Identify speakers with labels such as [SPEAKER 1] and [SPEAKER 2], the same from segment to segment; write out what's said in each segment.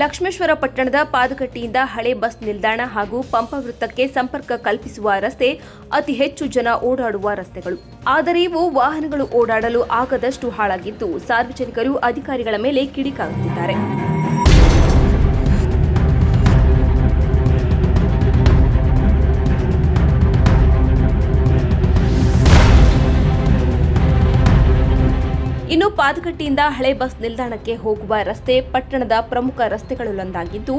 [SPEAKER 1] ಲಕ್ಷ್ಮೇಶ್ವರ ಪಟ್ಟಣದ ಪಾದಗಟ್ಟಿಯಿಂದ ಹಳೆ ಬಸ್ ನಿಲ್ದಾಣ ಹಾಗೂ ಪಂಪ ವೃತ್ತಕ್ಕೆ ಸಂಪರ್ಕ ಕಲ್ಪಿಸುವ ರಸ್ತೆ ಅತಿ ಹೆಚ್ಚು ಜನ ಓಡಾಡುವ ರಸ್ತೆಗಳು. ಆದರೆ ಇವು ವಾಹನಗಳು ಓಡಾಡಲು ಆಗದಷ್ಟು ಹಾಳಾಗಿದ್ದು ಸಾರ್ವಜನಿಕರು ಅಧಿಕಾರಿಗಳ ಮೇಲೆ ಕಿಡಿಕಾಗುತ್ತಿದ್ದಾರೆ. ಪಾದಗಟ್ಟಿಯಿಂದ ಹಳೆ ಬಸ್ ನಿಲ್ದಾಣಕ್ಕೆ ಹೋಗುವ ರಸ್ತೆ ಪಟ್ಟಣದ ಪ್ರಮುಖ ರಸ್ತೆಗಳಲ್ಲೊಂದಾಗಿದ್ದು,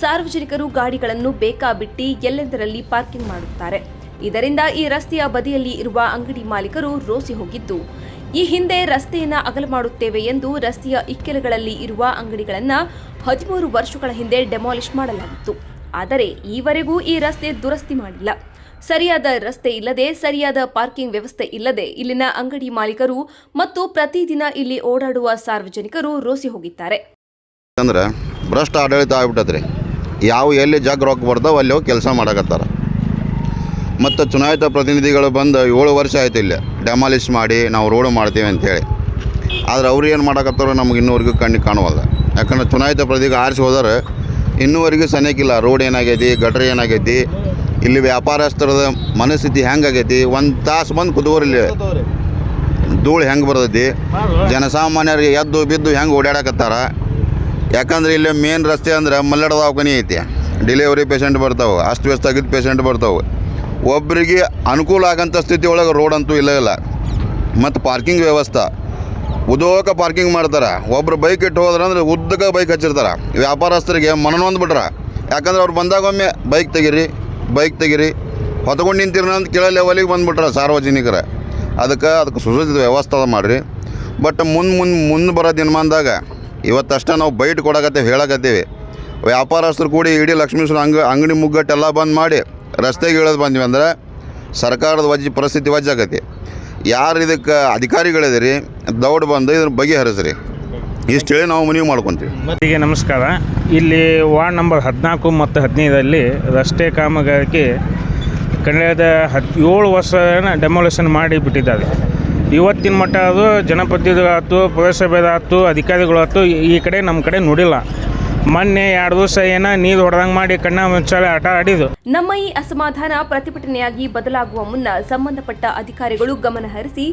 [SPEAKER 1] ಸಾರ್ವಜನಿಕರು ಗಾಡಿಗಳನ್ನು ಬೇಕಾಬಿಟ್ಟಿ ಎಲ್ಲೆಂದರಲ್ಲಿ ಪಾರ್ಕಿಂಗ್ ಮಾಡುತ್ತಾರೆ. ಇದರಿಂದ ಈ ರಸ್ತೆಯ ಬದಿಯಲ್ಲಿ ಇರುವ ಅಂಗಡಿ ಮಾಲೀಕರು ರೋಸಿ ಹೋಗಿದ್ದು, ಈ ಹಿಂದೆ ರಸ್ತೆಯನ್ನ ಅಗಲ ಮಾಡುತ್ತೇವೆ ಎಂದು ರಸ್ತೆಯ ಇಕ್ಕೆಲಗಳಲ್ಲಿ ಇರುವ ಅಂಗಡಿಗಳನ್ನು ಹದಿಮೂರು ವರ್ಷಗಳ ಹಿಂದೆ ಡೆಮಾಲಿಷ್ ಮಾಡಲಾಗಿತ್ತು. ಆದರೆ ಈವರೆಗೂ ಈ ರಸ್ತೆ ದುರಸ್ತಿ ಮಾಡಿಲ್ಲ. ಸರಿಯಾದ ರಸ್ತೆ ಇಲ್ಲದೆ, ಸರಿಯಾದ ಪಾರ್ಕಿಂಗ್ ವ್ಯವಸ್ಥೆ ಇಲ್ಲದೆ ಇಲ್ಲಿನ ಅಂಗಡಿ ಮಾಲೀಕರು ಮತ್ತು ಪ್ರತಿದಿನ ಇಲ್ಲಿ ಓಡಾಡುವ ಸಾರ್ವಜನಿಕರು ರೋಸಿ ಹೋಗಿದ್ದಾರೆ.
[SPEAKER 2] ಅಂದ್ರೆ ಭ್ರಷ್ಟ ಆಡಳಿತ ಆಗ್ಬಿಟ್ಟದ್ರಿ ಯಾವ ಎಲ್ಲಿ ಜಾಗ ರೊಕ್ಕ ಬರ್ತಾವೆ ಅಲ್ಲಿ ಹೋಗಿ ಕೆಲಸ ಮಾಡಕತ್ತಾರ. ಮತ್ತು ಚುನಾಯಿತ ಪ್ರತಿನಿಧಿಗಳು ಬಂದು ಏಳು ವರ್ಷ ಆಯ್ತು ಇಲ್ಲಿ ಡೆಮಾಲಿಷ್ ಮಾಡಿ ನಾವು ರೋಡ್ ಮಾಡ್ತೀವಿ ಅಂತೇಳಿ ಆದ್ರೆ ಅವ್ರು ಏನು ಮಾಡಕತ್ತಾರೋ ನಮ್ಗೆ ಇನ್ನೂವರೆಗೂ ಕಣ್ಣಿಗೆ ಕಾಣುವಲ್ಲ ಯಾಕಂದ್ರೆ ಚುನಾಯಿತ ಪ್ರತಿನಿಧಿಗೆ ಆರಿಸಿ ಹೋದರೆ ಇನ್ನೂವರೆಗೂ ಸನೇಕಿಲ್ಲ. ರೋಡ್ ಏನಾಗೈತಿ, ಗಟ್ರ ಏನಾಗೈತಿ ಇಲ್ಲಿ ವ್ಯಾಪಾರಸ್ಥರದ ಮನಸ್ಥಿತಿ ಹೆಂಗಾಗೈತಿ? ಒಂದು ತಾಸು ಬಂದು ಕುತ್ಕೋರಿ ಇಲ್ಲಿ. ಧೂಳು ಹೆಂಗೆ ಬರ್ತೈತಿ? ಜನಸಾಮಾನ್ಯರಿಗೆ ಎದ್ದು ಬಿದ್ದು ಹೆಂಗೆ ಓಡಾಡಕತ್ತಾರ? ಯಾಕಂದ್ರೆ ಇಲ್ಲಿ ಮೇನ್ ರಸ್ತೆ ಅಂದ್ರೆ ಮಲ್ಲಡ ದವಾಖಾನೆ ಐತಿ. ಡಿಲಿವರಿ ಪೇಷಂಟ್ ಬರ್ತಾವೆ ಅಷ್ಟು ವ್ಯಸ್ತ ಆಗಿದ್ದ ಪೇಷಂಟ್ ಬರ್ತಾವೆ. ಒಬ್ಬರಿಗೆ ಅನುಕೂಲ ಆಗಂಥ ಸ್ಥಿತಿ ಒಳಗೆ ರೋಡ್ ಅಂತೂ ಇಲ್ಲ ಇಲ್ಲ. ಮತ್ತು ಪಾರ್ಕಿಂಗ್ ವ್ಯವಸ್ಥೆ. ಉದೋಕ ಪಾರ್ಕಿಂಗ್ ಮಾಡ್ತಾರೆ. ಒಬ್ರು ಬೈಕ್ ಇಟ್ಟು ಹೋದ್ರೆ ಅಂದ್ರೆ ಉದ್ದಕ್ಕೆ ಬೈಕ್ ಹಚ್ಚಿರ್ತಾರೆ. ವ್ಯಾಪಾರಸ್ಥರಿಗೆ ಮನನೊಂದು ಬಿಟ್ರೆ. ಯಾಕಂದ್ರೆ ಅವ್ರು ಬಂದಾಗ ಒಮ್ಮೆ ಬೈಕ್ ತೆಗೀರಿ. ಬೈಕ್ ತೆಗೀರಿ, ಹೊತ್ಕೊಂಡು ನಿಂತಿರೋ ಅಂತ ಕೇಳೋ ಲೆವೆಲಿಗೆ ಬಂದುಬಿಟ್ರೆ ಸಾರ್ವಜನಿಕರ. ಅದಕ್ಕೆ ಅದಕ್ಕೆ ಸುಸಜ್ಜಿತ ವ್ಯವಸ್ಥೆ ಮಾಡಿರಿ. ಬಟ್ ಮುಂದೆ ಮುಂದೆ ಮುಂದೆ ಬರೋ ದಿನಮಾನದಾಗ ಇವತ್ತಷ್ಟೇ ನಾವು ಬೈಟ್ ಕೊಡಕತ್ತೇವೆ ಹೇಳಕತ್ತೀವಿ. ವ್ಯಾಪಾರಸ್ಥರು ಕೂಡಿ ಇಡೀ ಲಕ್ಷ್ಮೀಶ್ವರ ಅಂಗ ಅಂಗಡಿ ಮುಗ್ಗಟ್ಟೆಲ್ಲ ಬಂದ್ ಮಾಡಿ ರಸ್ತೆಗೆ ಇಳೋದು ಬಂದ್ವಿ ಅಂದ್ರೆ ಸರ್ಕಾರದ ವಜ್ಜಿ ಪರಿಸ್ಥಿತಿ ವಜ್ಜಾಗತ್ತೆ ಯಾರು ಇದಕ್ಕೆ ಅಧಿಕಾರಿಗಳಿದಿರಿ, ದೌಡ್ ಬಂದು ಇದ್ರ ಬಗೆಹರಿಸ್ರಿ. ಇಷ್ಟು ಹೇಳಿ ನಾವು ಮನವಿ ಮಾಡ್ಕೊತೀವಿ.
[SPEAKER 3] ಮತ್ತಿಗೆ ನಮಸ್ಕಾರ. ಇಲ್ಲಿ ವಾರ್ಡ್ ನಂಬರ್ ಹದಿನಾಲ್ಕು ಮತ್ತು ಹದಿನೈದರಲ್ಲಿ ರಸ್ತೆ ಕಾಮಗಾರಿಕೆ ಕಳೆದ ಹದ್ ಏಳು ವರ್ಷನ ಡೆಮೊಲೇಷನ್ ಮಾಡಿ ಬಿಟ್ಟಿದ್ದಾರೆ. ಇವತ್ತಿನ ಮಟ್ಟ ಅದು ಜನಪ್ರತಿನಿಧಿಗಳಾಯ್ತು ಪುರಸಭೆದಾಯ್ತು ಅಧಿಕಾರಿಗಳಾಯ್ತು ಈ ಕಡೆ ನಮ್ಮ ಕಡೆ ನೋಡಿಲ್ಲ. ಮೊನ್ನೆ ಎರಡು ದಿವಸ ಏನ ನೀರು ಹೊಡೆದಂಗೆ ಮಾಡಿ ಕಣ್ಣ ಮುಚ್ಚಾಲೆ ಆಟ ಆಡಿದ್ದು.
[SPEAKER 1] ನಮ್ಮ ಈ ಅಸಮಾಧಾನ ಪ್ರತಿಭಟನೆಯಾಗಿ ಬದಲಾಗುವ ಮುನ್ನ ಸಂಬಂಧಪಟ್ಟ ಅಧಿಕಾರಿಗಳು ಗಮನಹರಿಸಿ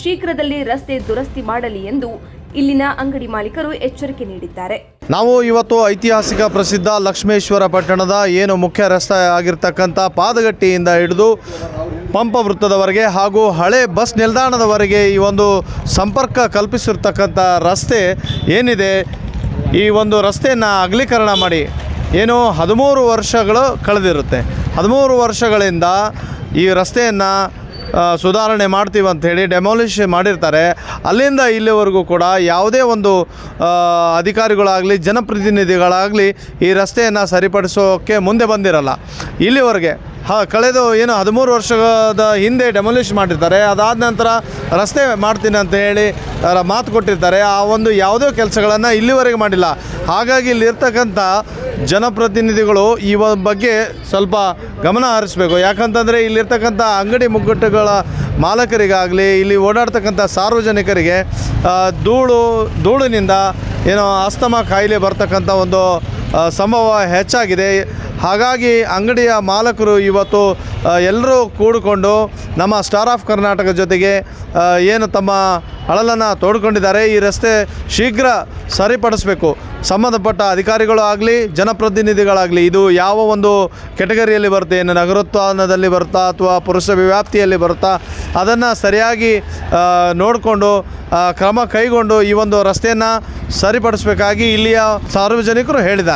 [SPEAKER 1] ಶೀಘ್ರದಲ್ಲಿ ರಸ್ತೆ ದುರಸ್ತಿ ಮಾಡಲಿ ಎಂದು ಇಲ್ಲಿನ ಅಂಗಡಿ ಮಾಲೀಕರು ಎಚ್ಚರಿಕೆ ನೀಡಿದ್ದಾರೆ.
[SPEAKER 4] ನಾವು ಇವತ್ತು ಐತಿಹಾಸಿಕ ಪ್ರಸಿದ್ಧ ಲಕ್ಷ್ಮೇಶ್ವರ ಪಟ್ಟಣದ ಏನು ಮುಖ್ಯ ರಸ್ತೆ ಆಗಿರ್ತಕ್ಕಂಥ ಪಾದಗಟ್ಟಿಯಿಂದ ಹಿಡಿದು ಪಂಪ ವೃತ್ತದವರೆಗೆ ಹಾಗೂ ಹಳೆ ಬಸ್ ನಿಲ್ದಾಣದವರೆಗೆ ಈ ಒಂದು ಸಂಪರ್ಕ ಕಲ್ಪಿಸಿರ್ತಕ್ಕಂಥ ರಸ್ತೆ ಏನಿದೆ, ಈ ಒಂದು ರಸ್ತೆಯನ್ನು ಅಗಲೀಕರಣ ಮಾಡಿ. ಏನು ಹದಿಮೂರು ವರ್ಷಗಳು ಕಳೆದಿರುತ್ತೆ. ಹದಿಮೂರು ವರ್ಷಗಳಿಂದ ಈ ರಸ್ತೆಯನ್ನು ಸುಧಾರಣೆ ಮಾಡ್ತೀವಿ ಅಂಥೇಳಿ ಡೆಮಾಲಿಷ್ ಮಾಡಿರ್ತಾರೆ. ಅಲ್ಲಿಂದ ಇಲ್ಲಿವರೆಗೂ ಕೂಡ ಯಾವುದೇ ಒಂದು ಅಧಿಕಾರಿಗಳಾಗಲಿ, ಜನಪ್ರತಿನಿಧಿಗಳಾಗಲಿ ಈ ರಸ್ತೆಯನ್ನು ಸರಿಪಡಿಸೋಕ್ಕೆ ಮುಂದೆ ಬಂದಿರಲ್ಲ. ಇಲ್ಲಿವರೆಗೆ, ಹ, ಕಳೆದು ಏನು ಹದಿಮೂರು ವರ್ಷದ ಹಿಂದೆ ಡೆಮಾಲಿಷ್ ಮಾಡಿರ್ತಾರೆ. ಅದಾದ ನಂತರ ರಸ್ತೆ ಮಾಡ್ತೀನಿ ಅಂತ ಹೇಳಿ ಮಾತು ಕೊಟ್ಟಿರ್ತಾರೆ. ಆ ಒಂದು ಯಾವುದೇ ಕೆಲಸಗಳನ್ನು ಇಲ್ಲಿವರೆಗೆ ಮಾಡಿಲ್ಲ. ಹಾಗಾಗಿ ಇಲ್ಲಿರ್ತಕ್ಕಂಥ ಜನಪ್ರತಿನಿಧಿಗಳು ಈ ಬಗ್ಗೆ ಸ್ವಲ್ಪ ಗಮನ ಹರಿಸಬೇಕು. ಯಾಕಂತಂದರೆ ಇಲ್ಲಿರ್ತಕ್ಕಂಥ ಅಂಗಡಿ ಮುಗ್ಗಟ್ಟುಗಳ ಮಾಲಕರಿಗಾಗಲಿ, ಇಲ್ಲಿ ಓಡಾಡ್ತಕ್ಕಂಥ ಸಾರ್ವಜನಿಕರಿಗೆ ಧೂಳು, ಧೂಳಿನಿಂದ ಏನೋ ಅಸ್ತಮ ಕಾಯಿಲೆ ಬರ್ತಕ್ಕಂಥ ಒಂದು ಸಂಭವ ಹೆಚ್ಚಾಗಿದೆ. ಹಾಗಾಗಿ ಅಂಗಡಿಯ ಮಾಲಕರು ಇವತ್ತು ಎಲ್ಲರೂ ಕೂಡಿಕೊಂಡು ನಮ್ಮ ಸ್ಟಾರ್ ಆಫ್ ಕರ್ನಾಟಕ ಜೊತೆಗೆ ಏನು ತಮ್ಮ ಅಳಲನ್ನು ತೋಡ್ಕೊಂಡಿದ್ದಾರೆ, ಈ ರಸ್ತೆ ಶೀಘ್ರ ಸರಿಪಡಿಸಬೇಕು. ಸಂಬಂಧಪಟ್ಟ ಅಧಿಕಾರಿಗಳು ಆಗಲಿ, ಜನಪ್ರತಿನಿಧಿಗಳಾಗಲಿ, ಇದು ಯಾವ ಒಂದು ಕೆಟಗರಿಯಲ್ಲಿ ಬರುತ್ತೆ, ಏನು ನಗರೋತ್ಥಾನದಲ್ಲಿ ಬರುತ್ತಾ, ಅಥವಾ ಪುರುಷ ವ್ಯಾಪ್ತಿಯಲ್ಲಿ ಬರುತ್ತಾ, ಅದನ್ನು ಸರಿಯಾಗಿ ನೋಡಿಕೊಂಡು ಕ್ರಮ ಕೈಗೊಂಡು ಈ ಒಂದು ರಸ್ತೆಯನ್ನು ಸರಿಪಡಿಸಬೇಕಾಗಿ ಇಲ್ಲಿಯ ಸಾರ್ವಜನಿಕರು ಹೇಳಿದ್ದಾರೆ.